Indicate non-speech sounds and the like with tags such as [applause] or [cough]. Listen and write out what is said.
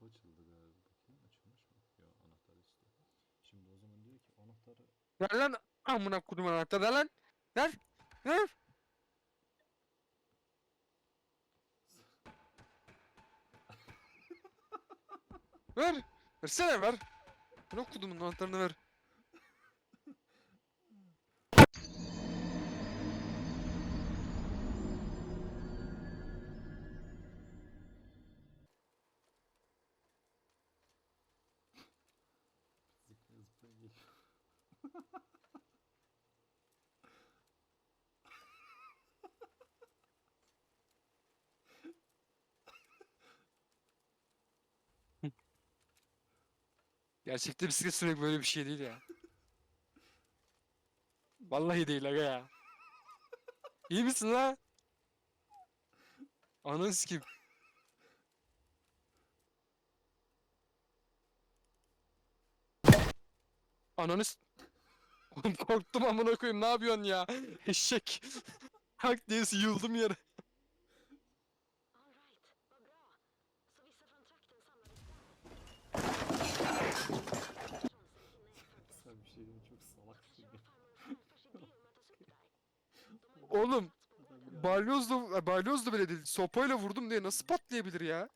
kapı açıldı galiba. Bakayım açılmış mı? Yok anahtar üstte. Şimdi o zaman diyor ki anahtarı Ver lan amına kodum anahtarı ver lan. Ver. Ver. ver. Versene ver. Amına kodumun anahtarını ver. [laughs] zıplaya zıplaya geliyor. Gerçekte bisiklet sürmek böyle bir şey değil ya. Vallahi değil aga ya. İyi misin la? Ananı sikeyim. Ananı s- Oğlum korktum amına koyayım ne yapıyorsun ya? Eşek. Hak diye yıldım yere. Sen bir şey çok salak Oğlum ya. balyozla, balyozla bile değil. Sopayla vurdum diye nasıl patlayabilir ya?